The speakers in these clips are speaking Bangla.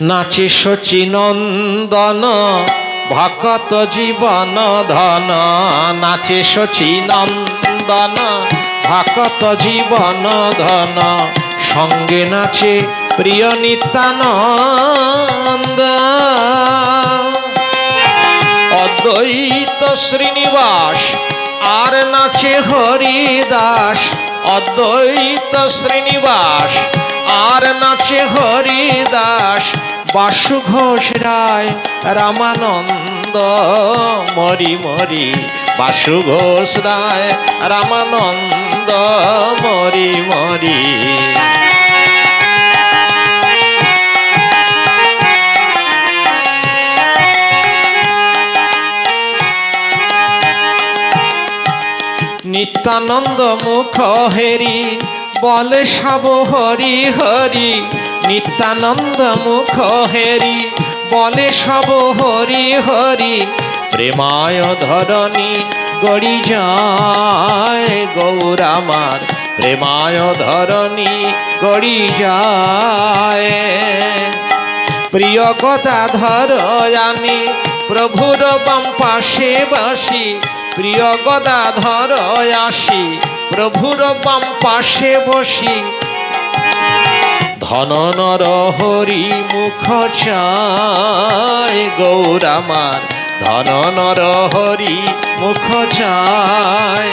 নাচে শচীনন্দন ভকত জীবন ধন, নাচে শচীনন্দন ভকত জীবন ধন, সঙ্গে নাচে প্রিয় নিত্যানন্দ। অদ্বৈত শ্রীনিবাস, আর নাচে হরিদাস, অদ্বৈত শ্রীনিবাস আর নাচে হরিদাস বাসু ঘোষ রায়, রামানন্দ, মরি মরি। বাসু ঘোষ রায়, রামানন্দ, মরি মরি। নিত্যানন্দ মুখ হেরি বলে সব হরি হরি, নিত্যানন্দ মুখ হেরি। বলে সব হরি হরি, প্রেমায় ধরণী গড়ি যায় গৌরামার। প্রেমায় ধরণী গড়ি যায়। প্রিয় গদাধর জানি, প্রভুর বাম পাশে বাসি। প্রিয় গদাধর আসি প্রভুর বাম পাশে বসি। ধন নর হরি মুখ চায় গৌরামার। ধন নর হরি মুখ চায়।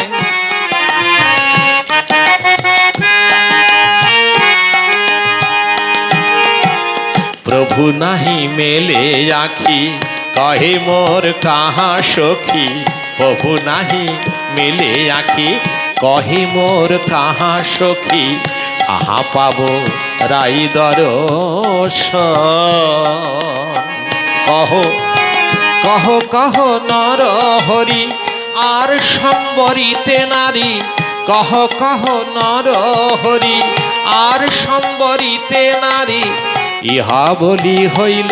প্রভু নাহি মেলে আখি, কহে মোর কাহা সখী। প্রভু নাহি মেলে আখি কহে মোর কাহা সখী আহা পাব রাই কহ কহ কহ নর হরি, আর সম্বরিতে নারী। কহ কহ নর হরি, আর সম্বরিতে নারী। ইহা বলি হইল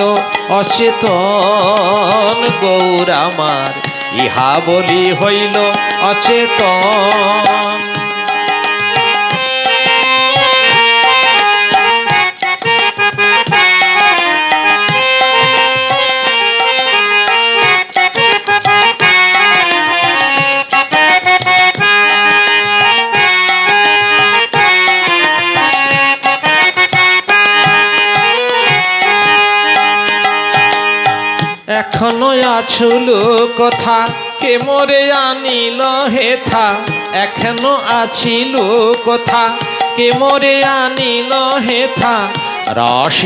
অচেতন গৌরামার ইহা বলি হইল অচেতন। এখনও আছুল কথা, কে মোরে আনিল হেথা? এখনও আছিল কথা, কে মোরে আনিল হেথা? রস